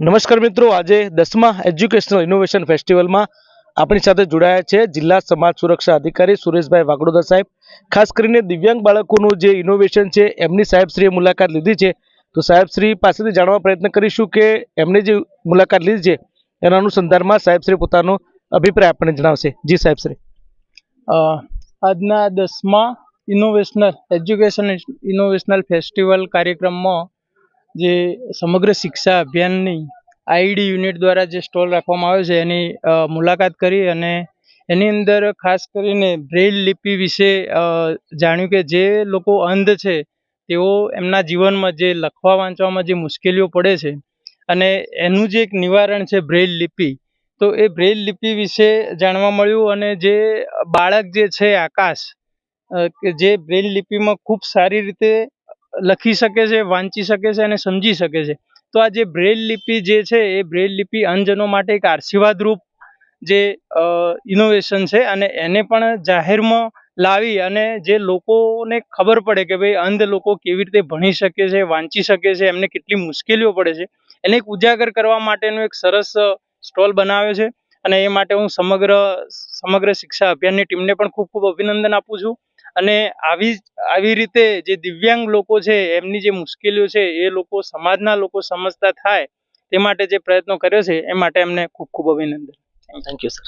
નમસ્કાર મિત્રો, આજે દસમા એજ્યુકેશનલ ઇનોવેશન ફેસ્ટિવલમાં આપણી સાથે જોડાયા છે જિલ્લા સમાજ સુરક્ષા અધિકારી સુરેશભાઈ વાગડોદર સાહેબ. ખાસ કરીને દિવ્યાંગ બાળકોનું જે ઇનોવેશન છે, એમની સાહેબશ્રીએ મુલાકાત લીધી છે. તો સાહેબશ્રી પાસેથી જાણવા પ્રયત્ન કરીશું કે એમને જે મુલાકાત લીધી છે, એના અનુસંધાનમાં સાહેબશ્રી પોતાનો અભિપ્રાય આપણને જણાવશે. જી સાહેબશ્રી. આજના દસમા ઇનોવેશનલ એજ્યુકેશન ઇનોવેશનલ ફેસ્ટિવલ કાર્યક્રમમાં જે સમગ્ર શિક્ષા અભિયાનની આઈડી યુનિટ દ્વારા જે સ્ટોલ રાખવામાં આવ્યો છે, એની મુલાકાત કરી અને એની અંદર ખાસ કરીને બ્રેઇલ લિપિ વિશે જાણ્યું કે જે લોકો અંધ છે, તેઓ એમના જીવનમાં જે લખવા વાંચવામાં જે મુશ્કેલીઓ પડે છે અને એનું જે એક નિવારણ છે બ્રેઇલ લિપિ, તો એ બ્રેઇલ લિપિ વિશે જાણવા મળ્યું અને જે બાળક જે છે આકાશ કે જે બ્રેઇલ લિપિમાં ખૂબ સારી રીતે લખી શકે છે, વાંચી શકે છે અને સમજી શકે છે. તો આ જે બ્રેલ લિપિ જે છે, એ બ્રેલ લિપિ અંધજનો માટે એક આશીર્વાદરૂપ જે ઇનોવેશન છે અને એને પણ જાહેરમાં લાવી અને જે લોકોને ખબર પડે કે ભાઈ અંધ લોકો કેવી રીતે ભણી શકે છે, વાંચી શકે છે, એમને કેટલી મુશ્કેલીઓ પડે છે, એને એક ઉજાગર કરવા માટેનો એક સરસ સ્ટોલ બનાવ્યો છે. અને એ માટે હું સમગ્ર સમગ્ર શિક્ષા અભિયાનની ટીમને પણ ખૂબ ખૂબ અભિનંદન આપું છું. અને આવી આવી રીતે જે દિવ્યાંગ લોકો છે, એમની જે મુશ્કેલીઓ છે, એ લોકો સમાજના લોકો સમજતા થાય તે માટે જે પ્રયત્નો કર્યો છે, એ માટે એમને ખૂબ ખૂબ અભિનંદન. Thank you sir